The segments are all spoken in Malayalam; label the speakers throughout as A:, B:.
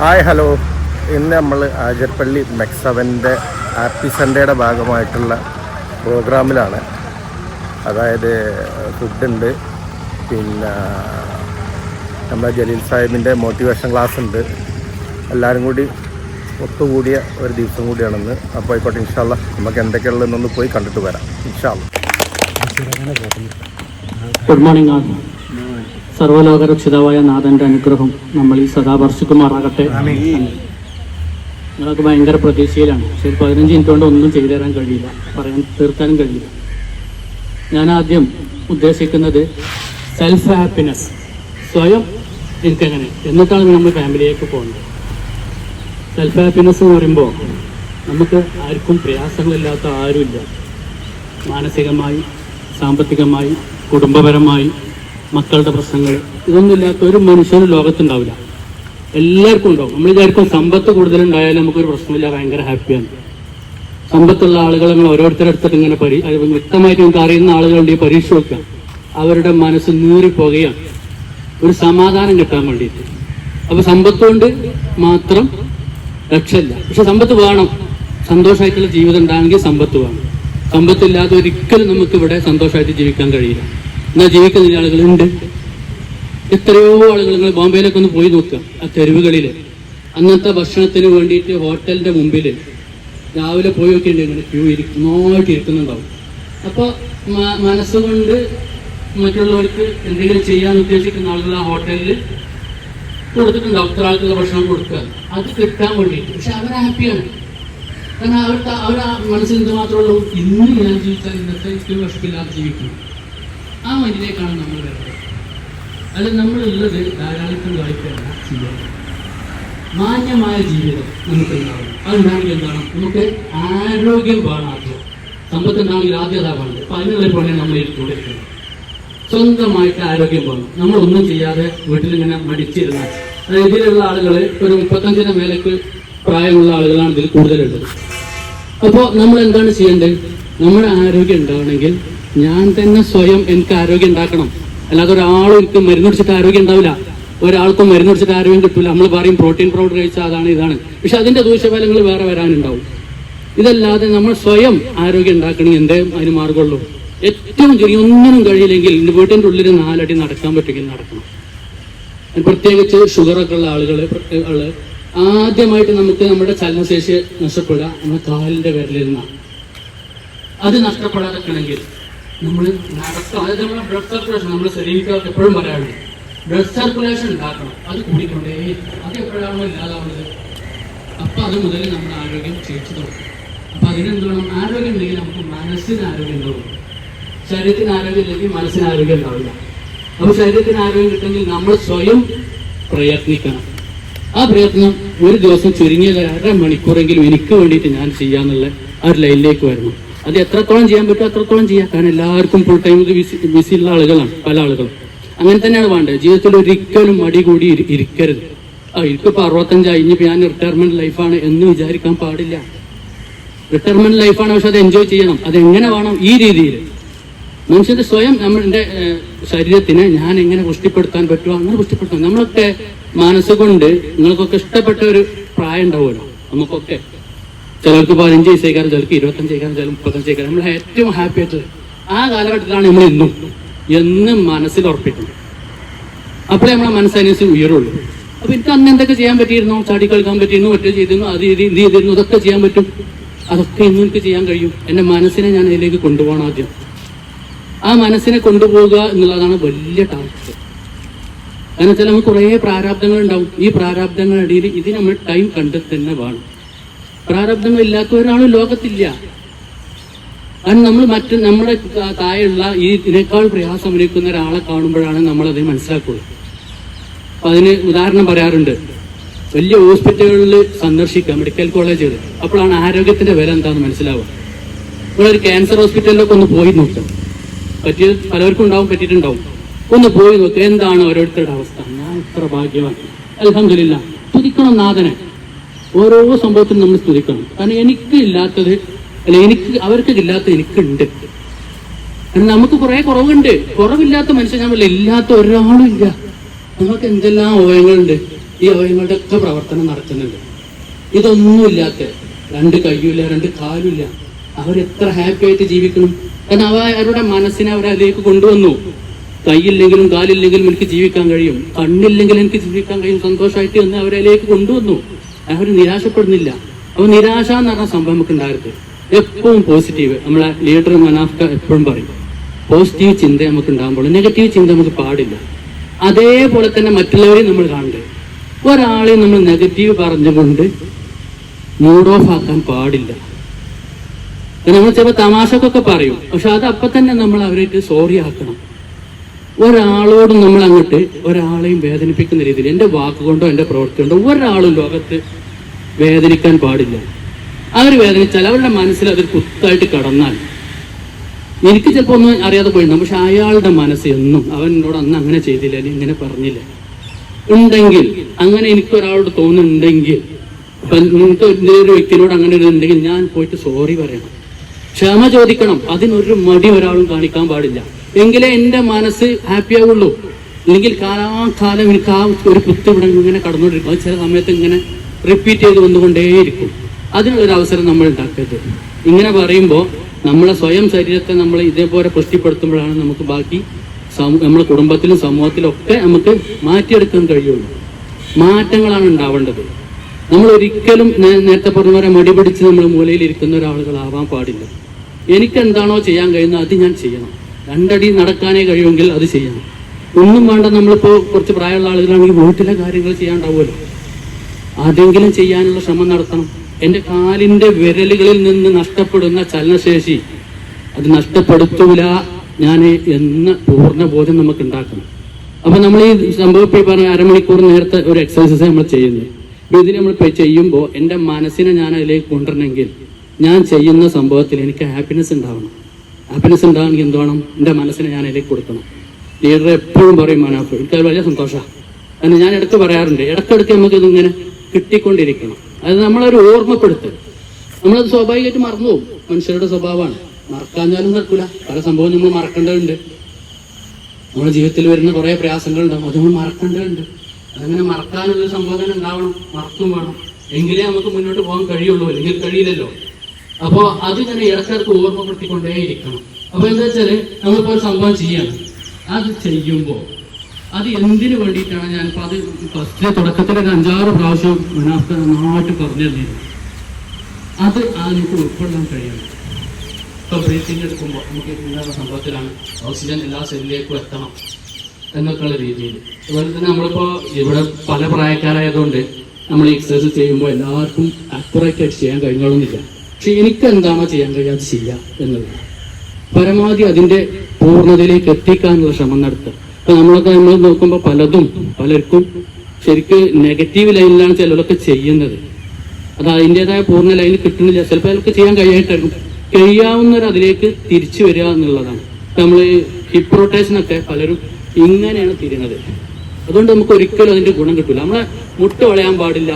A: Hi hello. ഇന്ന് നമ്മൾ ആജർപ്പള്ളി മെക്സവന്റെ ഹാപ്പി സൺഡേയുടെ ഭാഗമായിട്ടുള്ള പ്രോഗ്രാമിലാണ്. അതായത് ഫുഡുണ്ട് പിന്നെ നമ്മുടെ ജലീൽ സാഹിബിന്റെ മോട്ടിവേഷൻ ക്ലാസ് ഉണ്ട്. എല്ലാവരും കൂടി ഒത്തുകൂടിയ ഒരു ദിവസം കൂടിയാണെന്ന്. അപ്പോൾ ആയിക്കോട്ടെ ഇൻഷാല്ല നമുക്ക് എന്തൊക്കെയുള്ളതെന്നൊന്ന് പോയി കണ്ടിട്ട് വരാം. ഇൻഷാല്ല
B: ഗുഡ് മോർണിംഗ് നാഥ് സർവലോക നാഥന്റെ അനുഗ്രഹം നമ്മൾ ഈ സദാ വർഷിക്കുമാറാകട്ടെ നിങ്ങൾക്ക് ഭയങ്കര പ്രതീക്ഷയിലാണ്. പക്ഷെ പതിനഞ്ച് മിനിറ്റ് കൊണ്ട് ഒന്നും ചെയ്തു തരാൻ കഴിയില്ല. പറയാൻ തീർക്കാനും കഴിയില്ല. ഞാൻ ആദ്യം ഉദ്ദേശിക്കുന്നത് സെൽഫ് ഹാപ്പിനെസ് സ്വയം എനിക്കങ്ങനെ എന്നിട്ടാണ് നമ്മൾ ഫാമിലിയിലേക്ക് പോകുന്നത് സെൽഫ് ഹാപ്പിനെസ് എന്ന് പറയുമ്പോൾ നമുക്ക് ആർക്കും പ്രയാസങ്ങളില്ലാത്ത ആരുമില്ല. മാനസികമായി സാമ്പത്തികമായി കുടുംബപരമായി മക്കളുടെ പ്രശ്നങ്ങൾ. ഇതൊന്നും ഇല്ലാത്ത ഒരു മനുഷ്യനും ലോകത്തുണ്ടാവില്ല. എല്ലാവർക്കും ഉണ്ടാവും. നമ്മൾ വിചാരിക്കും സമ്പത്ത് കൂടുതലുണ്ടായാലും നമുക്കൊരു പ്രശ്നമില്ല ഭയങ്കര ഹാപ്പിയാണ്. സമ്പത്തുള്ള ആളുകൾ നമ്മൾ ഓരോരുത്തരടുത്തിട്ട് ഇങ്ങനെ പരി വ്യക്തമായിട്ട് നമുക്ക് അറിയുന്ന ആളുകളുടെ ഈ പരീക്ഷ വെക്കാം അവരുടെ മനസ്സ് നീറിപ്പോകുകയാണ് ഒരു സമാധാനം കിട്ടാൻ വേണ്ടിയിട്ട്. അപ്പൊ സമ്പത്ത് കൊണ്ട് മാത്രം രക്ഷയില്ല. പക്ഷെ സമ്പത്ത് വേണം. സന്തോഷമായിട്ടുള്ള ജീവിതം ഉണ്ടാണെങ്കിൽ സമ്പത്ത് വേണം. സമ്പത്തില്ലാതെ ഒരിക്കലും നമുക്കിവിടെ സന്തോഷമായിട്ട് ജീവിക്കാൻ കഴിയില്ല. എന്നാൽ ജീവിക്കുന്ന ആളുകളുണ്ട്. എത്രയോ ആളുകൾ നിങ്ങൾ ബോംബെയിലൊക്കെ ഒന്ന് പോയി നോക്കുക ആ തെരുവുകളിൽ അന്നത്തെ ഭക്ഷണത്തിന് വേണ്ടിയിട്ട് ഹോട്ടലിന്റെ മുമ്പിൽ രാവിലെ പോയി നോക്കിയിട്ട് ഇങ്ങനെ ക്യൂ നന്നായിട്ട് ഇരിക്കുന്നുണ്ടാവും. അപ്പോൾ മനസ്സുകൊണ്ട് മറ്റുള്ളവർക്ക് എന്തെങ്കിലും ചെയ്യാൻ ഉദ്ദേശിക്കുന്ന ആളുകൾ ആ ഹോട്ടലിൽ കൊടുത്തിട്ടുണ്ടാവും. അത്ര ആൾക്കുള്ള ഭക്ഷണം കൊടുക്കുക. അത് കിട്ടാൻ വേണ്ടിയിട്ട്. പക്ഷെ അവർ ഹാപ്പിയാണ്. കാരണം അവർ ആ മനസ്സിൽ എന്തുമാത്രമുള്ളൂ ഇന്ന് ഞാൻ ജീവിച്ചാൽ ഇന്നത്തെ എനിക്ക് വിഷമില്ലാതെ ജീവിക്കും. ആ മതിലേക്കാണ് നമ്മൾ വരുന്നത്. അല്ല നമ്മളുള്ളത് ധാരാളിത്തം കാണിക്കുകയല്ല ജീവിതം മാന്യമായ ജീവിതം നമുക്ക് ഉണ്ടാവും അതുണ്ടാണെങ്കിൽ എന്താണ്? നമുക്ക് ആരോഗ്യം വേണം ആദ്യം. സമ്പത്ത് ഉണ്ടാണെങ്കിൽ ആദ്യം അതാ വേണ്ടത്. അപ്പൊ അതിനുള്ള പണിയാണ് നമ്മൾ എടുത്തുകൊണ്ടിരിക്കുന്നത് സ്വന്തമായിട്ട് ആരോഗ്യം വേണം. നമ്മളൊന്നും ചെയ്യാതെ വീട്ടിലിങ്ങനെ മടിച്ചിരുന്ന അതായത് ഇതിലുള്ള ആളുകൾ ഒരു മുപ്പത്തഞ്ചിന് മേലേക്ക് പ്രായമുള്ള ആളുകളാണ് ഇതിൽ കൂടുതലുള്ളത്. അപ്പോൾ നമ്മൾ എന്താണ് ചെയ്യേണ്ടത്? നമ്മുടെ ആരോഗ്യം ഉണ്ടാവണമെങ്കിൽ ഞാൻ തന്നെ സ്വയം എനിക്ക് ആരോഗ്യം ഉണ്ടാക്കണം. അല്ലാതെ ഒരാളും എനിക്ക് മരുന്ന് കുടിച്ചിട്ട് ആരോഗ്യം ഉണ്ടാവില്ല. ഒരാൾക്കും മരുന്ന് കുടിച്ചിട്ട് ആരോഗ്യം കിട്ടില്ല നമ്മൾ പറയും പ്രോട്ടീൻ പൗഡർ കഴിച്ചാൽ അതാണ് ഇതാണ്. പക്ഷെ അതിന്റെ ദൂഷ്യഫലങ്ങൾ വേറെ വരാനുണ്ടാവും ഇതല്ലാതെ നമ്മൾ സ്വയം ആരോഗ്യം ഉണ്ടാക്കണമെങ്കിൽ എന്തേ അതിന് മാർഗമുള്ളൂ ഏറ്റവും ചെറിയ ഒന്നിനും കഴിയില്ലെങ്കിൽ എന്റെ വീട്ടിന്റെ ഉള്ളിൽ നാലടി നടക്കാൻ പറ്റുമെങ്കിൽ നടക്കണം. പ്രത്യേകിച്ച് ഷുഗറൊക്കെ ഉള്ള ആളുകൾ ആൾ ആദ്യമായിട്ട് നമുക്ക് നമ്മുടെ ചലനശേഷി നഷ്ടപ്പെടുക നമ്മുടെ കാലിന്റെ വിരലിൽ നിന്നാണ്. അത് നഷ്ടപ്പെടാതെക്കണമെങ്കിൽ നമ്മൾ നടക്കണം അതായത് നമ്മുടെ ബ്ലഡ് സർക്കുലേഷൻ നമ്മുടെ ശരീരക്കാർക്ക് എപ്പോഴും പറയാറുണ്ട്. ബ്ലഡ് സർക്കുലേഷൻ ഉണ്ടാക്കണം. അത് കൂടിക്കൊണ്ടേ അത് എപ്പോഴാണോ ഇല്ലാതാവുന്നത്? അപ്പം അത് മുതൽ നമ്മുടെ ആരോഗ്യം ക്ഷയിച്ചു തുടങ്ങും. അപ്പം അതിനെന്ത് ആരോഗ്യം ഉണ്ടെങ്കിൽ നമുക്ക് മനസ്സിന് ആരോഗ്യം ഉണ്ടാവും. ശരീരത്തിന് ആരോഗ്യം ഇല്ലെങ്കിൽ മനസ്സിന് ആരോഗ്യം ഉണ്ടാവില്ല. അപ്പോൾ ശരീരത്തിന് ആരോഗ്യം കിട്ടുമെങ്കിൽ നമ്മൾ സ്വയം പ്രയത്നിക്കണം. ആ പ്രയത്നം ഒരു ദിവസം ചുരുങ്ങിയത് അര മണിക്കൂറെങ്കിലും എനിക്ക് വേണ്ടിയിട്ട് ഞാൻ ചെയ്യാന്നുള്ള ആ ഒരു ലൈനിലേക്ക് വരണം അത് എത്രത്തോളം ചെയ്യാൻ പറ്റുമോ അത്രത്തോളം ചെയ്യാം. കാരണം എല്ലാവർക്കും ഫുൾ ടൈം ബിസി ഉള്ള ആളുകളാണ് പല ആളുകളും. അങ്ങനെ തന്നെയാണ് വേണ്ടത്. ജീവിതത്തിൽ ഒരിക്കലും മടി കൂടി ഇരിക്കരുത്. ആ എനിക്കിപ്പോൾ അറുപത്തഞ്ചായി ഇനി ഞാൻ റിട്ടയർമെന്റ് ലൈഫാണ് എന്ന് വിചാരിക്കാൻ പാടില്ല. റിട്ടയർമെന്റ് ലൈഫാണ് പക്ഷെ അത് എൻജോയ് ചെയ്യണം. അത് എങ്ങനെ വേണം? ഈ രീതിയിൽ. മനുഷ്യന്റെ സ്വയം നമ്മുടെ ശരീരത്തിനെ ഞാൻ എങ്ങനെ പുഷ്ടിപ്പെടുത്താൻ പറ്റുമോ അങ്ങനെ പുഷ്ടിപ്പെടുത്താം നമ്മളൊക്കെ മനസ്സുകൊണ്ട് നിങ്ങൾക്കൊക്കെ ഇഷ്ടപ്പെട്ട ഒരു പ്രായം ഉണ്ടാവുമല്ലോ. നമുക്കൊക്കെ. ചിലർക്ക് പതിനഞ്ച് വയസ്സേക്കാരം ചിലർക്ക് ഇരുപത്തഞ്ച് ഏക്കാരം ചില മുപ്പത്തഞ്ച് ഏക്കാരം നമ്മൾ ഏറ്റവും ഹാപ്പി ആയിട്ട് ആ കാലഘട്ടത്തിലാണ് നമ്മൾ ഇന്നും എന്നും മനസ്സിൽ ഉറപ്പിക്കുന്നത്. അപ്പോഴേ നമ്മളെ മനസ്സനുസരിച്ച് ഉയരുള്ളൂ. അപ്പൊ എനിക്ക് അന്ന് എന്തൊക്കെ ചെയ്യാൻ പറ്റിയിരുന്നു? ചാടി കളിക്കാൻ പറ്റിയിരുന്നു ഒറ്റ ചെയ്തിരുന്നു അത് ചെയ്ത് ഇത് ചെയ്തിരുന്നു അതൊക്കെ ചെയ്യാൻ പറ്റും. അതൊക്കെ ഇന്നും എനിക്ക് ചെയ്യാൻ കഴിയും. എന്റെ മനസ്സിനെ ഞാൻ അതിലേക്ക് കൊണ്ടുപോകണം ആദ്യം. ആ മനസ്സിനെ കൊണ്ടുപോകുക എന്നുള്ളതാണ് വലിയ ടാസ്ക് കാരണം വെച്ചാൽ നമുക്ക് കുറേ പ്രാരാബ്ദങ്ങൾ ഉണ്ടാവും ഈ പ്രാരാബ്ദങ്ങളുടെ ഇടയിൽ ഇത് നമ്മൾ ടൈം കണ്ടെത്തുന്ന തന്നെ വേണം. പ്രാരബ്ധങ്ങൾ ഇല്ലാത്ത ഒരാളും ലോകത്തില്ല. കാരണം നമ്മൾ മറ്റ് നമ്മുടെ തായുള്ള ഈ ഇതിനേക്കാൾ പ്രയാസം അനുഭവിക്കുന്ന ഒരാളെ കാണുമ്പോഴാണ് നമ്മൾ അത് മനസ്സിലാക്കുള്ളൂ അപ്പൊ അതിന് ഉദാഹരണം പറയാറുണ്ട്. വലിയ ഹോസ്പിറ്റലുകളിൽ സന്ദർശിക്കുക മെഡിക്കൽ കോളേജുകൾ. അപ്പോഴാണ് ആരോഗ്യത്തിന്റെ വില എന്താണെന്ന് മനസ്സിലാവുക. നമ്മളൊരു ക്യാൻസർ ഹോസ്പിറ്റലിലൊക്കെ ഒന്ന് പോയി നോക്കുക പറ്റിയ പലർക്കും ഉണ്ടാവും പറ്റിയിട്ടുണ്ടാവും. ഒന്ന് പോയി നോക്കുക എന്താണ് ഓരോരുത്തരുടെ അവസ്ഥ? ഞാൻ ഇത്ര ഭാഗ്യവാൻ. അലഹമില്ല തുതിക്കണം നാഥനെ. ഓരോ സംഭവത്തിനും നമ്മൾ സ്തുതിക്കണം കാരണം എനിക്ക് ഇല്ലാത്തത് അല്ല എനിക്ക് അവർക്ക് ഇല്ലാത്തത് എനിക്കുണ്ട്. നമുക്ക് കുറെ കുറവുണ്ട്. കുറവില്ലാത്ത മനുഷ്യൻ നമ്മൾ ഇല്ലാത്ത ഒരാളും ഇല്ല. നമുക്ക് എന്തെല്ലാം അവയവങ്ങളുണ്ട്? ഈ അവയവങ്ങളുടെ ഒക്കെ പ്രവർത്തനം നടക്കുന്നുണ്ട്. ഇതൊന്നുമില്ലാത്ത രണ്ട് കയ്യുമില്ല രണ്ട് കാലുമില്ല. എത്ര ഹാപ്പി ആയിട്ട് ജീവിക്കണം. കാരണം അവ അവരുടെ മനസ്സിനെ അവരതിലേക്ക് കൊണ്ടുവന്നു. കൈയില്ലെങ്കിലും കാലില്ലെങ്കിലും എനിക്ക് ജീവിക്കാൻ കഴിയും. കണ്ണില്ലെങ്കിലും എനിക്ക് ജീവിക്കാൻ കഴിയും. സന്തോഷമായിട്ട് എന്ന് അവരതിലേക്ക് കൊണ്ടുവന്നു. അവർ നിരാശപ്പെടുന്നില്ല. അപ്പൊ നിരാശ എന്ന് പറഞ്ഞ സംഭവം നമുക്ക് ഉണ്ടാകരുത്. എപ്പോഴും പോസിറ്റീവ് നമ്മളെ ലീഡർ മനാഫ്ക എപ്പോഴും പറയും. പോസിറ്റീവ് ചിന്ത നമുക്ക് ഉണ്ടാകുമ്പോൾ നെഗറ്റീവ് ചിന്ത നമുക്ക് പാടില്ല. അതേപോലെ തന്നെ മറ്റുള്ളവരെയും നമ്മൾ കാണണ്ടേ? ഒരാളെ നമ്മൾ നെഗറ്റീവ് പറഞ്ഞുകൊണ്ട് മൂഡ് ഓഫ് ആക്കാൻ പാടില്ല. നമ്മൾ ചിലപ്പോൾ തമാശക്കൊക്കെ പറയും. പക്ഷെ അത് അപ്പൊ തന്നെ നമ്മൾ അവരായിട്ട് സോറി ആക്കണം. ഒരാളോടും നമ്മൾ അങ്ങോട്ട് ഒരാളെയും വേദനിപ്പിക്കുന്ന രീതിയിൽ എന്റെ വാക്കുകൊണ്ടോ എന്റെ പ്രവൃത്തി കൊണ്ടോ ഒരാളും ലോകത്ത് വേദനിക്കാൻ പാടില്ല. അവർ വേദനിച്ചാൽ അവരുടെ മനസ്സിൽ അതിൽ കുത്തായിട്ട് കടന്നാൽ എനിക്ക് ചിലപ്പോൾ ഒന്നും അറിയാതെ പോയിരുന്നു പക്ഷെ അയാളുടെ മനസ്സ് എന്നും അവൻ എന്നോട് അന്ന് അങ്ങനെ ചെയ്തില്ല അല്ലെങ്കിൽ ഇങ്ങനെ പറഞ്ഞില്ല. ഉണ്ടെങ്കിൽ അങ്ങനെ എനിക്ക് ഒരാളോട് തോന്നുന്നുണ്ടെങ്കിൽ ഇപ്പൊ നിങ്ങൾക്ക് ഒരു വ്യക്തിയോട് അങ്ങനെ ഒരു ഉണ്ടെങ്കിൽ ഞാൻ പോയിട്ട് സോറി പറയണം. ക്ഷമ ചോദിക്കണം. അതിനൊരു മടി ഒരാളും കാണിക്കാൻ പാടില്ല. എങ്കിലേ എന്റെ മനസ്സ് ഹാപ്പിയാവുള്ളൂ അല്ലെങ്കിൽ കാലാകാലം എനിക്ക് ആ ഒരു കുത്ത് ഇങ്ങനെ കടന്നുകൊണ്ടിരിക്കും. അത് ചില സമയത്ത് ഇങ്ങനെ റിപ്പീറ്റ് ചെയ്ത് വന്നുകൊണ്ടേയിരിക്കും. അതിനുള്ളൊരു അവസരം നമ്മൾ ഉണ്ടാക്കരുത് ഇങ്ങനെ പറയുമ്പോൾ നമ്മളെ സ്വയം ശരീരത്തെ നമ്മൾ ഇതേപോലെ പുഷ്ടിപ്പെടുത്തുമ്പോഴാണ് നമുക്ക് ബാക്കി നമ്മുടെ കുടുംബത്തിലും സമൂഹത്തിലും ഒക്കെ നമുക്ക് മാറ്റിയെടുക്കാൻ കഴിയുള്ളൂ. മാറ്റങ്ങളാണ് ഉണ്ടാവേണ്ടത്. നമ്മൾ ഒരിക്കലും നേരത്തെ പറഞ്ഞ പോലെ മടി പിടിച്ച് നമ്മൾ മൂലയിൽ ഇരിക്കുന്ന ഒരാളുകളാവാൻ പാടില്ല. എനിക്ക് എന്താണോ ചെയ്യാൻ കഴിയുന്നത് അത് ഞാൻ ചെയ്യണം. രണ്ടടി നടക്കാനേ കഴിയുമെങ്കിൽ അത് ചെയ്യണം. ഒന്നും വേണ്ട നമ്മളിപ്പോൾ കുറച്ച് പ്രായമുള്ള ആളുകളാണെങ്കിൽ വീട്ടിലെ കാര്യങ്ങൾ ചെയ്യാണ്ടാവുമല്ലോ അതെങ്കിലും ചെയ്യാനുള്ള ശ്രമം നടത്തണം. എന്റെ കാലിന്റെ വിരലുകളിൽ നിന്ന് നഷ്ടപ്പെടുന്ന ചലനശേഷി അത് നഷ്ടപ്പെടുത്തൂല ഞാൻ എന്ന പൂർണ ബോധം നമുക്ക് ഉണ്ടാക്കണം അപ്പൊ നമ്മൾ ഈ സംഭവം ഇപ്പൊ ഈ പറഞ്ഞ അരമണിക്കൂർ നേരത്തെ ഒരു എക്സസൈസ് നമ്മൾ ചെയ്യുന്നത് അപ്പൊ ഇതിന് നമ്മൾ ചെയ്യുമ്പോൾ എന്റെ മനസ്സിനെ ഞാൻ അതിലേക്ക് കൊണ്ടുവരണമെങ്കിൽ ഞാൻ ചെയ്യുന്ന സംഭവത്തിൽ എനിക്ക് ഹാപ്പിനെസ് ഉണ്ടാവണം. ഹാപ്പിനെസ് ഉണ്ടാവണമെങ്കിൽ എന്ത് വേണം? എന്റെ മനസ്സിനെ ഞാൻ അതിലേക്ക് കൊടുക്കണം. ലീഡർ എപ്പോഴും പറയും മനാഫ് എനിക്കത് വലിയ സന്തോഷമാണ് കാരണം ഞാൻ ഇടയ്ക്ക് പറയാറുണ്ട് ഇടയ്ക്കിടയ്ക്ക് നമുക്ക് ഇതിങ്ങനെ കിട്ടിക്കൊണ്ടിരിക്കണം. അത് നമ്മളൊരു ഓർമ്മപ്പെടുത്തൽ. നമ്മളത് സ്വാഭാവികമായിട്ട് മറന്നു പോകും. മനുഷ്യരുടെ സ്വഭാവമാണ്. മറക്കാഞ്ഞാലും നടക്കില്ല പല സംഭവം നമ്മൾ മറക്കേണ്ടതുണ്ട്. നമ്മുടെ ജീവിതത്തിൽ വരുന്ന കുറേ പ്രയാസങ്ങളുണ്ടാവും. അത് നമ്മൾ മറക്കേണ്ടതുണ്ട്. അതങ്ങനെ മറക്കാനുള്ള ഒരു സംഭവം തന്നെ ഉണ്ടാവണം. മറക്കും വേണം. എങ്കിലേ നമുക്ക് മുന്നോട്ട് പോകാൻ കഴിയുള്ളൂ. അല്ലെങ്കിൽ കഴിയില്ലല്ലോ. അപ്പോൾ അത് തന്നെ ഇടക്കിടക്ക് ഓർമ്മപ്പെടുത്തിക്കൊണ്ടേയിരിക്കണം. അപ്പോൾ എന്താ വെച്ചാൽ നമ്മളിപ്പോ ഒരു സംഭവം ചെയ്യണം. അത് ചെയ്യുമ്പോൾ അത് എന്തിനു വേണ്ടിയിട്ടാണ് ഞാൻ അത് ഫസ്റ്റ് തുടക്കത്തിൽ ഒരു അഞ്ചാറ് പ്രാവശ്യം മുനാഫ്ക നന്നായിട്ട് പറഞ്ഞു അത് ആ നമുക്ക് ഉൾക്കൊള്ളാൻ കഴിയണം. ഇപ്പൊ ബ്രീത്തിങ് എടുക്കുമ്പോൾ നമുക്ക് എന്താണ് സംഭവത്തിലാണ് ഓക്സിജൻ എല്ലാ സെല്ലിലേക്കും എത്തണം എന്നൊക്കെയുള്ള രീതിയിൽ. അതുപോലെ തന്നെ നമ്മളിപ്പോ ഇവിടെ പല പ്രായക്കാരായതുകൊണ്ട് നമ്മൾ എക്സസൈസ് ചെയ്യുമ്പോൾ എല്ലാവർക്കും അക്യുറേറ്റ് ആയിട്ട് ചെയ്യാൻ കഴിഞ്ഞോളുന്നില്ല. പക്ഷെ എനിക്ക് എന്താണോ ചെയ്യാൻ കഴിയാതെ ചെയ്യുക ചെയ്യാം എന്നുള്ളത്. പരമാവധി അതിന്റെ പൂർണതയിലേക്ക് എത്തിക്കാനുള്ള ശ്രമം നടത്തുക. ഇപ്പൊ നമ്മളൊക്കെ നമ്മൾ നോക്കുമ്പോൾ പലതും പലർക്കും ശരിക്ക് നെഗറ്റീവ് ലൈനിലാണ് ചിലരൊക്കെ ചെയ്യുന്നത്. അത് അതിന്റെതായ പൂർണ ലൈനിൽ കിട്ടുന്നില്ല. ചിലപ്പോൾ അയാൾക്ക് ചെയ്യാൻ കഴിയായിട്ടായിരിക്കും. കഴിയാവുന്നവർ അതിലേക്ക് തിരിച്ചു വരിക എന്നുള്ളതാണ്. നമ്മൾ ഹിപ്പ് റൊട്ടേഷൻ ഒക്കെ പലരും ഇങ്ങനെയാണ് തിരിയുന്നത്. അതുകൊണ്ട് നമുക്ക് ഒരിക്കലും അതിന്റെ ഗുണം കിട്ടില്ല നമ്മളെ മുട്ട് വളയാൻ പാടില്ല.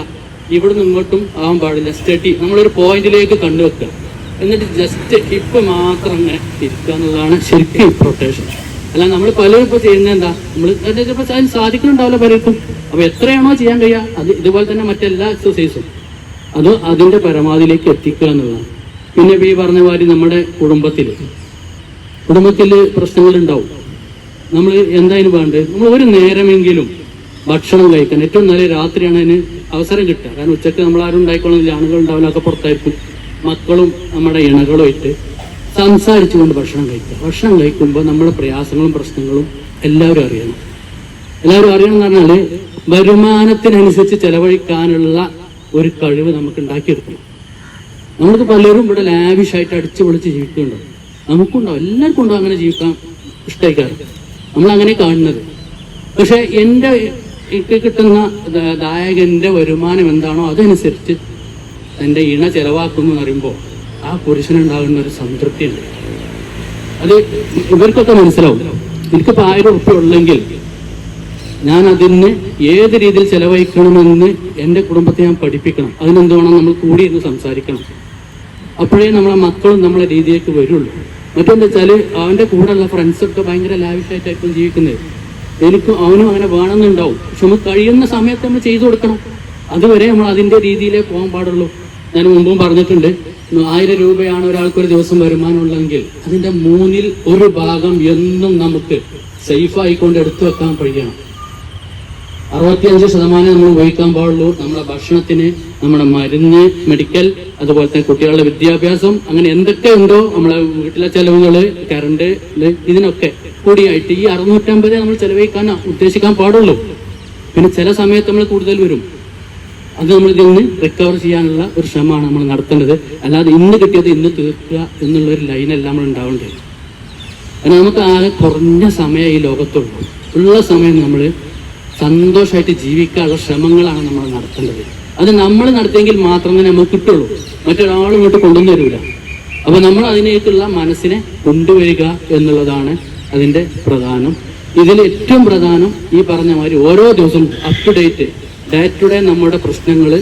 B: ഇവിടെ നിന്ന് ഇങ്ങോട്ടും ആവാൻ പാടില്ല. സ്റ്റഡി നമ്മളൊരു പോയിന്റിലേക്ക് കണ്ടുവെക്കുക. എന്നിട്ട് ജസ്റ്റ് ഹിപ്പ് മാത്രം അങ്ങനെ തിരിക്കുക എന്നുള്ളതാണ് ശരിക്കും ഹിപ്പ് റൊട്ടേഷൻ അല്ല നമ്മൾ പലരും ഇപ്പോൾ ചെയ്യുന്നത് എന്താ? നമ്മൾ ചിലപ്പോൾ അതിന് സാധിക്കുന്നുണ്ടാവില്ല പലർക്കും. അപ്പോൾ എത്രയാണോ ചെയ്യാൻ കഴിയുക അത് ഇതുപോലെ തന്നെ മറ്റെല്ലാ എക്സസൈസും അത് അതിന്റെ പരമാവധിയിലേക്ക് എത്തിക്കുക എന്നുള്ളതാണ്. പിന്നെ ഇപ്പൊ ഈ പറഞ്ഞ മാതിരി നമ്മുടെ കുടുംബത്തിൽ കുടുംബത്തിൽ പ്രശ്നങ്ങൾ ഉണ്ടാവും നമ്മൾ എന്തായാലും വേണ്ടത്? നമ്മൾ ഒരു നേരമെങ്കിലും ഭക്ഷണം കഴിക്കാൻ. ഏറ്റവും നല്ല രാത്രിയാണ് അതിന് അവസരം കിട്ടുക. കാരണം ഉച്ചയ്ക്ക് നമ്മൾ ആരും ഉണ്ടായിക്കൊള്ളുന്നില്ല ആണുകൾ ഉണ്ടാവില്ല ഒക്കെ പുറത്തായിരിക്കും. മക്കളും നമ്മുടെ ഇണകളും ആയിട്ട് സംസാരിച്ചുകൊണ്ട് ഭക്ഷണം കഴിക്കുക. ഭക്ഷണം കഴിക്കുമ്പോൾ നമ്മുടെ പ്രയാസങ്ങളും പ്രശ്നങ്ങളും എല്ലാവരും അറിയണം. എല്ലാവരും അറിയണം എന്ന് പറഞ്ഞാൽ വരുമാനത്തിനനുസരിച്ച് ചെലവഴിക്കാനുള്ള ഒരു കഴിവ് നമുക്ക് ഉണ്ടാക്കിയെടുക്കണം. നമുക്ക് പലരും ഇവിടെ ലാവിഷായിട്ട് അടിച്ചു പൊളിച്ച് ജീവിക്കുന്നുണ്ടാവും നമുക്കുണ്ടാവും എല്ലാവർക്കും ഉണ്ടാവും അങ്ങനെ ജീവിക്കാൻ ഇഷ്ടമായിക്കാറ്. നമ്മൾ അങ്ങനെ കാണുന്നത്. പക്ഷെ എന്റെ കിട്ടുന്ന ദായകന്റെ വരുമാനം എന്താണോ അതനുസരിച്ച് എന്റെ ഇണ ചെലവാക്കുന്നു എന്ന് ആ പുരുഷനുണ്ടാകുന്ന ഒരു സംതൃപ്തി ഉണ്ട് അത് ഇവർക്കൊക്കെ മനസ്സിലാവും. എനിക്കിപ്പോൾ ആയിരം ഉറുപ്പ്യ ഉള്ളെങ്കിൽ ഞാൻ അതിന് ഏത് രീതിയിൽ ചെലവഴിക്കണമെന്ന് എന്റെ കുടുംബത്തെ ഞാൻ പഠിപ്പിക്കണം. അതിനെന്ത് നമ്മൾ കൂടി ഇരുന്ന് സംസാരിക്കണം. അപ്പോഴേ നമ്മളെ മക്കളും നമ്മളെ രീതിയിലേക്ക് വരുള്ളൂ. മറ്റെന്താ വെച്ചാൽ അവന്റെ കൂടെയുള്ള ഫ്രണ്ട്സൊക്കെ ഭയങ്കര ലാവിഷായിട്ടായിരിക്കും ജീവിക്കുന്നത്. എനിക്കും അവനും അങ്ങനെ വേണമെന്നുണ്ടാവും. പക്ഷെ നമുക്ക് കഴിയുന്ന സമയത്ത് നമ്മൾ ചെയ്തു കൊടുക്കണം. അതുവരെ നമ്മൾ അതിന്റെ രീതിയിലേ പോകാൻ പാടുള്ളൂ. ഞാൻ മുമ്പും പറഞ്ഞിട്ടുണ്ട് ആയിരം രൂപയാണ് ഒരാൾക്ക് ഒരു ദിവസം വരുമാനമുള്ളതെങ്കിൽ അതിന്റെ മൂന്നിൽ ഒരു ഭാഗം എന്നും നമുക്ക് സേഫ് ആയിക്കൊണ്ട് എടുത്തു വെക്കാൻ കഴിയണം. അറുപത്തിയഞ്ച് ശതമാനം നമ്മൾ ഉപയോഗിക്കാൻ പാടുള്ളൂ. നമ്മുടെ ഭക്ഷണത്തിന് നമ്മുടെ മരുന്ന് മെഡിക്കൽ അതുപോലെ തന്നെ കുട്ടികളുടെ വിദ്യാഭ്യാസം അങ്ങനെ എന്തൊക്കെ ഉണ്ടോ നമ്മളെ വീട്ടിലെ ചെലവുകൾ കറണ്ട് ഇതിനൊക്കെ കൂടിയായിട്ട് ഈ അറുന്നൂറ്റമ്പത് നമ്മൾ ചെലവഴിക്കാൻ ഉദ്ദേശിക്കാൻ പാടുള്ളൂ. പിന്നെ ചില സമയത്ത് നമ്മൾ കൂടുതൽ വരും. അത് നമ്മൾ ഇതിൽ നിന്ന് റിക്കവർ ചെയ്യാനുള്ള ഒരു ശ്രമമാണ് നമ്മൾ നടത്തേണ്ടത്. അല്ലാതെ ഇന്ന് കിട്ടിയത് ഇന്ന് തീർക്കുക എന്നുള്ള ഒരു ലൈനല്ല നമ്മൾ ഉണ്ടാവേണ്ടത്. കാരണം നമുക്ക് ആകെ കുറഞ്ഞ സമയം ഈ ലോകത്തുള്ളൂ. ഉള്ള സമയം നമ്മൾ സന്തോഷമായിട്ട് ജീവിക്കാനുള്ള ശ്രമങ്ങളാണ് നമ്മൾ നടത്തേണ്ടത്. അത് നമ്മൾ നടത്തിയെങ്കിൽ മാത്രമേ നമുക്ക് കിട്ടുള്ളൂ. മറ്റൊരാളും ഇങ്ങോട്ട് കൊണ്ടുവന്നു തരൂല. അപ്പൊ നമ്മൾ അതിനേക്കുള്ള മനസ്സിനെ കൊണ്ടുവരിക എന്നുള്ളതാണ് അതിന്റെ പ്രധാനം. ഇതിൽ ഏറ്റവും പ്രധാനം ഈ പറഞ്ഞ മാതിരി ഓരോ ദിവസവും up to date day to day നമ്മുടെ പ്രശ്നങ്ങൾ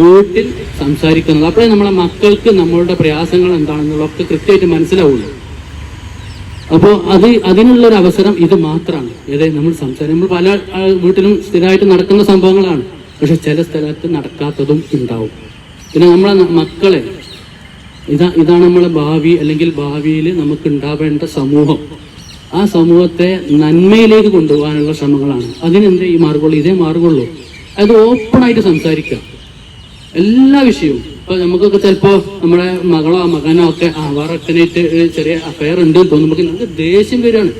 B: വീട്ടിൽ സംസാരിക്കുന്നത്. അപ്പോഴേ നമ്മളെ മക്കൾക്ക് നമ്മളുടെ പ്രയാസങ്ങൾ എന്താണെന്നുള്ളതൊക്കെ കൃത്യമായിട്ട് മനസ്സിലാവുള്ളൂ. അപ്പോൾ അത് അതിനുള്ളൊരു അവസരം ഇത് മാത്രമാണ് ഏത് നമ്മൾ സംസാരം നമ്മൾ പല വീട്ടിലും സ്ഥിരമായിട്ട് നടക്കുന്ന സംഭവങ്ങളാണ്. പക്ഷെ ചില സ്ഥലത്ത് നടക്കാത്തതും ഉണ്ടാവും. പിന്നെ നമ്മളെ മക്കളെ ഇതാ ഇതാണ് നമ്മളെ ഭാവി അല്ലെങ്കിൽ ഭാവിയിൽ നമുക്ക് ഉണ്ടാവേണ്ട സമൂഹം. ആ സമൂഹത്തെ നന്മയിലേക്ക് കൊണ്ടുപോകാനുള്ള ശ്രമങ്ങളാണ്. അതിനെന്തേ ഈ മാർഗമുള്ളൂ? ഇതേ മാർഗമുള്ളൂ. അത് ഓപ്പണായിട്ട് സംസാരിക്കുക. എല്ലാ വിഷയവും. ഇപ്പൊ നമുക്കൊക്കെ ചിലപ്പോ നമ്മുടെ മകളോ മകനോ ഒക്കെ ആ അച്ഛനായിട്ട് ചെറിയ അഫയർ ഉണ്ട് തോന്നുമ്പോൾ നമുക്ക് ദേഷ്യം വരികയാണ്.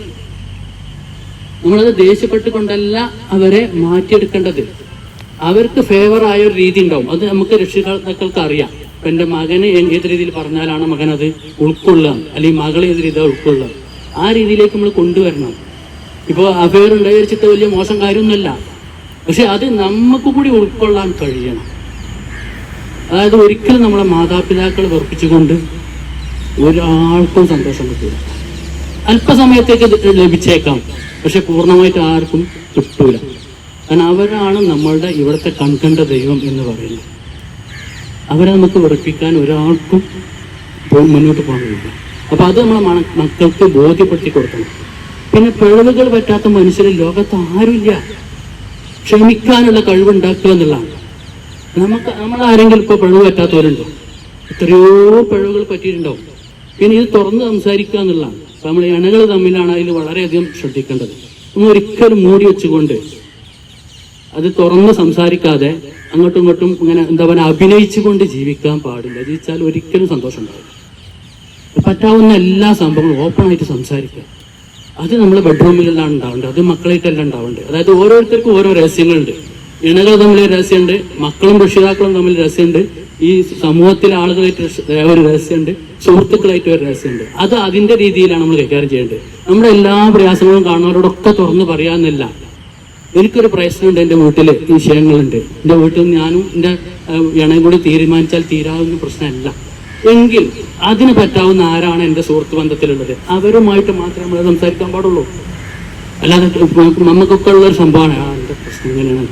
B: നമ്മളത് ദേഷ്യപ്പെട്ടുകൊണ്ടല്ല അവരെ മാറ്റിയെടുക്കേണ്ടത്. അവർക്ക് ഫേവർ ആയ ഒരു രീതി ഉണ്ടാവും. അത് നമുക്ക് രക്ഷിതാക്കൾക്ക് അറിയാം. ഇപ്പൊ എന്റെ മകന് ഏത് രീതിയിൽ പറഞ്ഞാലാണ് മകൻ അത് ഉൾക്കൊള്ളുക? അല്ലെങ്കിൽ മകൾ ഏത് രീതിയിൽ ഉൾക്കൊള്ളുക? ആ രീതിയിലേക്ക് നമ്മൾ കൊണ്ടുവരണം. ഇപ്പോൾ അഫയർ ഉണ്ടായി വെച്ചിട്ട് വലിയ മോശം കാര്യമൊന്നുമല്ല. പക്ഷെ അത് നമുക്ക് കൂടി ഉൾക്കൊള്ളാൻ കഴിയണം. അതായത് ഒരിക്കലും നമ്മളെ മാതാപിതാക്കൾ വെറുപ്പിച്ചുകൊണ്ട് ഒരാൾക്കും സന്തോഷം കിട്ടില്ല അല്പസമയത്തേക്ക് ലഭിച്ചേക്കാം. പക്ഷെ പൂർണമായിട്ട് ആർക്കും കിട്ടൂല. കാരണം അവരാണ് നമ്മളുടെ ഇവിടുത്തെ കൺകണ്ട ദൈവം എന്ന് പറയുന്നത്. അവരെ നമുക്ക് വെറുപ്പിക്കാൻ ഒരാൾക്കും മുന്നോട്ട് പോകാൻ കഴിയില്ല. അപ്പം അത് നമ്മളെ മണ- മക്കൾക്ക് ബോധ്യപ്പെടുത്തി കൊടുക്കണം. പിന്നെ പിഴവുകൾ പറ്റാത്ത മനുഷ്യരെ ലോകത്ത് ആരുമില്ല. ക്ഷമിക്കാനുള്ള കഴിവുണ്ടാക്കുക എന്നുള്ളതാണ്. നമുക്ക് നമ്മൾ ആരെങ്കിലും ഇപ്പോൾ പിഴവ് പറ്റാത്തവരുണ്ടോ? എത്രയോ പിഴവുകൾ പറ്റിയിട്ടുണ്ടാവും. പിന്നെ ഇത് തുറന്ന് സംസാരിക്കുക എന്നുള്ളതാണ്. നമ്മൾ ഇണകൾ തമ്മിലാണ് അതിൽ വളരെയധികം ശ്രദ്ധിക്കേണ്ടത്. ഒന്നും ഒരിക്കലും മൂടി വെച്ചുകൊണ്ട് അത് തുറന്ന് സംസാരിക്കാതെ അങ്ങോട്ടും ഇങ്ങോട്ടും ഇങ്ങനെ എന്താ പറയുക അഭിനയിച്ചുകൊണ്ട് ജീവിക്കാൻ പാടില്ല. ജീവിച്ചാൽ ഒരിക്കലും സന്തോഷം ഉണ്ടാവില്ല. പറ്റാവുന്ന എല്ലാ സംഭവങ്ങളും ഓപ്പണായിട്ട് സംസാരിക്കുക. അത് നമ്മൾ ബെഡ്റൂമിലെല്ലാം ഉണ്ടാവേണ്ടത് അത് മക്കളായിട്ടെല്ലാം ഉണ്ടാവേണ്ടത് അതായത് ഓരോരുത്തർക്കും ഓരോ രഹസ്യങ്ങളുണ്ട്. ഇണകൾ തമ്മിൽ രഹസ്യമുണ്ട് മക്കളും രക്ഷിതാക്കളും തമ്മിൽ രഹസ്യമുണ്ട് ഈ സമൂഹത്തിലെ ആളുകളായിട്ട് ഒരു രഹസ്യമുണ്ട് സുഹൃത്തുക്കളായിട്ട് ഒരു രഹസ്യമുണ്ട്. അത് അതിന്റെ രീതിയിലാണ് നമ്മൾ കൈകാര്യം ചെയ്യേണ്ടത്. നമ്മുടെ എല്ലാ പ്രയാസങ്ങളും കാണുന്നവരോടൊക്കെ തുറന്ന് പറയാമെന്നില്ല. എനിക്കൊരു പ്രശ്നമുണ്ട് എന്റെ വീട്ടിൽ വിഷയങ്ങളുണ്ട്. എന്റെ വീട്ടിൽ ഞാനും എന്റെ ഇണയും കൂടി തീരുമാനിച്ചാൽ തീരാവുന്ന പ്രശ്നമല്ല. എങ്കിൽ അതിന് പറ്റാവുന്ന ആരാണ് എന്റെ സുഹൃത്ത് ബന്ധത്തിലുള്ളത്? അവരുമായിട്ട് മാത്രമേ നമ്മൾ സംസാരിക്കാൻ പാടുള്ളൂ. അല്ലാതെ നമുക്ക് നമുക്കൊക്കെ ഉള്ള ഒരു സംഭവമാണ് ആ എന്റെ പ്രശ്നം ഇങ്ങനെയാണ്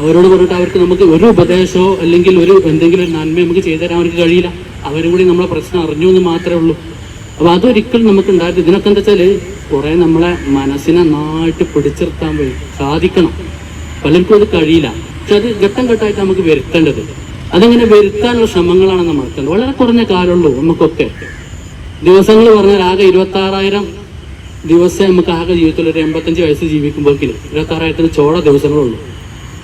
B: അവരോട് പറഞ്ഞിട്ട് അവർക്ക് നമുക്ക് ഒരു ഉപദേശമോ അല്ലെങ്കിൽ ഒരു എന്തെങ്കിലും ഒരു നന്മ നമുക്ക് ചെയ്തു തരാൻ അവർക്ക് കഴിയില്ല. അവരും കൂടി നമ്മളെ പ്രശ്നം അറിഞ്ഞു എന്ന് മാത്രമേ ഉള്ളൂ. അപ്പോൾ അതൊരിക്കലും നമുക്ക് ഉണ്ടായിരുന്നു ഇതിനൊക്കെ എന്താ വെച്ചാൽ കുറെ നമ്മളെ മനസ്സിനെ നന്നായിട്ട് പിടിച്ചിർത്താൻ വേണ്ടി സാധിക്കണം. പലർക്കും അത് കഴിയില്ല. പക്ഷെ അത് ഘട്ടം ഘട്ടമായിട്ട് നമുക്ക് വരുത്തേണ്ടത് അതങ്ങനെ വരുത്താനുള്ള ശ്രമങ്ങളാണ് നമ്മൾ വളരെ കുറഞ്ഞ കാലമുള്ളൂ നമുക്കൊക്കെ. ദിവസങ്ങൾ പറഞ്ഞാൽ ആകെ ഇരുപത്തി ആറായിരം ദിവസം നമുക്ക് ആകെ ജീവിതത്തിൽ ഒരു എൺപത്തഞ്ച് വയസ്സ് ജീവിക്കുമ്പോഴേക്കിലും ഇരുപത്തി ആറായിരത്തിന് ചോട ദിവസങ്ങളുള്ളൂ.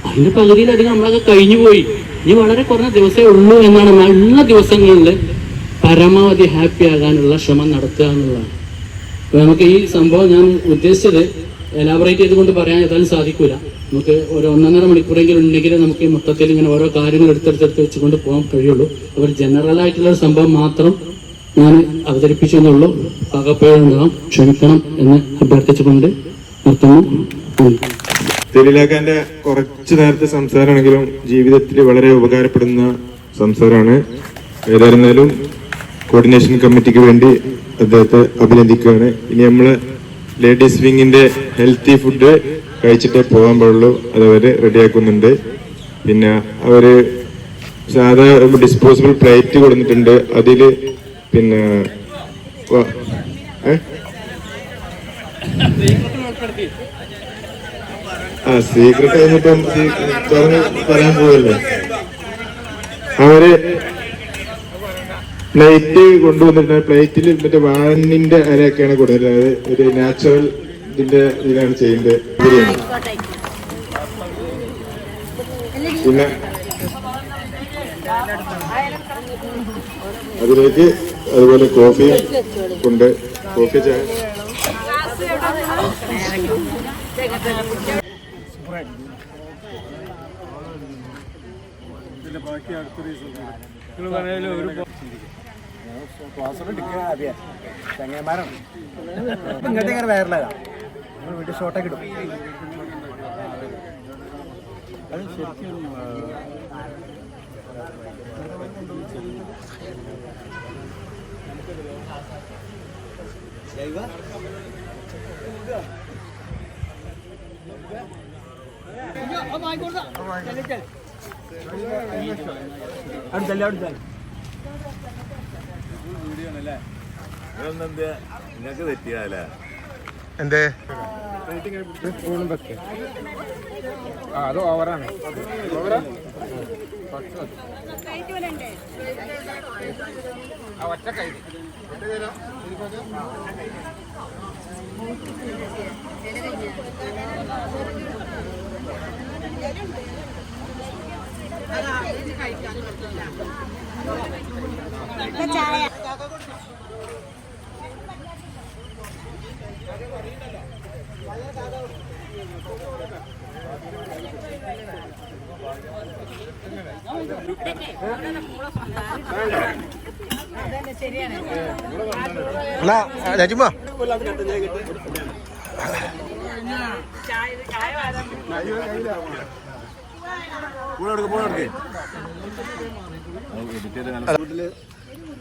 B: അതിന്റെ പകുതിയിലധികം നമ്മളൊക്കെ കഴിഞ്ഞു പോയി. ഇനി വളരെ കുറഞ്ഞ ദിവസമേ ഉള്ളൂ എന്നാണ് നല്ല ദിവസങ്ങളിൽ പരമാവധി ഹാപ്പി ആകാനുള്ള ശ്രമം നടത്തുക എന്നുള്ളതാണ്. നമുക്ക് ഈ സംഭവം ഞാൻ ഉദ്ദേശിച്ചത് എലാബറേറ്റ് ചെയ്തുകൊണ്ട് പറയാൻ ഏതായാലും സാധിക്കൂല. നമുക്ക് ഒരു ഒന്നൊന്നര മണിക്കൂറെങ്കിലും ഉണ്ടെങ്കിൽ നമുക്ക് ഈ മൊത്തത്തിൽ ഇങ്ങനെ ഓരോ കാര്യങ്ങൾ എടുത്തെടുത്തെടുത്ത് വെച്ചുകൊണ്ട് പോകാൻ കഴിയുള്ളൂ. അവർ ജനറൽ ആയിട്ടുള്ള ഒരു സംഭവം മാത്രം ഞാൻ അവതരിപ്പിച്ചെന്നുള്ളൂ എന്നുള്ളൂ. ക്ഷമിക്കണം എന്ന് അഭ്യർത്ഥിച്ചുകൊണ്ട് നിർത്തുന്നു.
C: തെലിലാക്കാന്റെ കുറച്ചു നേരത്തെ സംസാരമാണെങ്കിലും ജീവിതത്തിൽ വളരെ ഉപകാരപ്പെടുന്ന സംസാരമാണ്. ഏതായിരുന്നാലും കോർഡിനേഷൻ കമ്മിറ്റിക്ക് വേണ്ടി അദ്ദേഹത്തെ അഭിനന്ദിക്കുകയാണ്. ഇനി നമ്മൾ ലേഡീസ് വിങ്ങിന്റെ ഹെൽത്തി ഫുഡ് കഴിച്ചിട്ടേ പോകാൻ പാടുള്ളൂ. അത് അവർ റെഡിയാക്കുന്നുണ്ട്. പിന്നെ അവർ സാധാരണ ഡിസ്പോസിബിൾ പ്ലേറ്റ് കൊടുത്തിട്ടുണ്ട്. അതിൽ പിന്നെ ആ സീക്രട്ട് കഴിഞ്ഞിപ്പം സീ- തുറന്ന് പറയാൻ പോവല്ലേ? അവർ പ്ലേറ്റ് കൊണ്ടുവന്നിരുന്ന പ്ലേറ്റിൽ മറ്റേ വാനിന്റെ അരയൊക്കെയാണ് കൊണ്ടുവരുന്നത് ഒരു നാച്ചുറൽ ഇതിന്റെ ഇതിലാണ് ചെയ്യുന്നത്. ബിരിയാണി. പിന്നെ അതിലേക്ക് അതുപോലെ കോഫി കൊണ്ട് കോഫി ചായ.
A: ഇങ്ങോട്ട് ഇങ്ങനെ നമ്മൾ വീട്ടിൽ ഷോട്ടൊക്കെ ഇടും. അത് ശരിക്കും
D: നിങ്ങൾക്ക് തെറ്റിയാലേ
A: എന്തേ?
E: അത് ഓവറാണ്. ആ ഒറ്റ കൈ.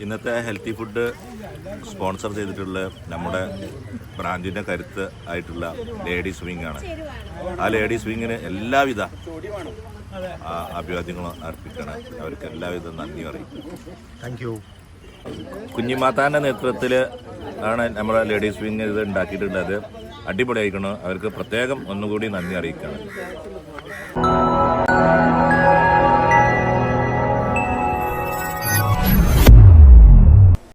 D: ഇന്നത്തെ ഹെൽത്തി ഫുഡ് സ്പോൺസർ ചെയ്തിട്ടുള്ള നമ്മുടെ ബ്രാൻഡിന്റെ കരുത്ത് ആയിട്ടുള്ള ലേഡീസ് വിങ് ആണ്. ആ ലേഡീസ് വിങ്ങിന് എല്ലാവിധ അഭിവാദ്യങ്ങളും അർപ്പിക്കണം അവർക്ക് എല്ലാവിധ നന്ദി അറിയിക്കും
A: താങ്ക് യു
D: കുഞ്ഞിമാത്താന്റെ നേതൃത്വത്തിൽ ആണ് നമ്മുടെ ലേഡീസ് വിങ് ഇത് ഉണ്ടാക്കിയിട്ടുള്ളത്. അടിപൊളിയായിക്കണം. അവർക്ക് പ്രത്യേകം ഒന്നുകൂടി നന്ദി അറിയിക്കണം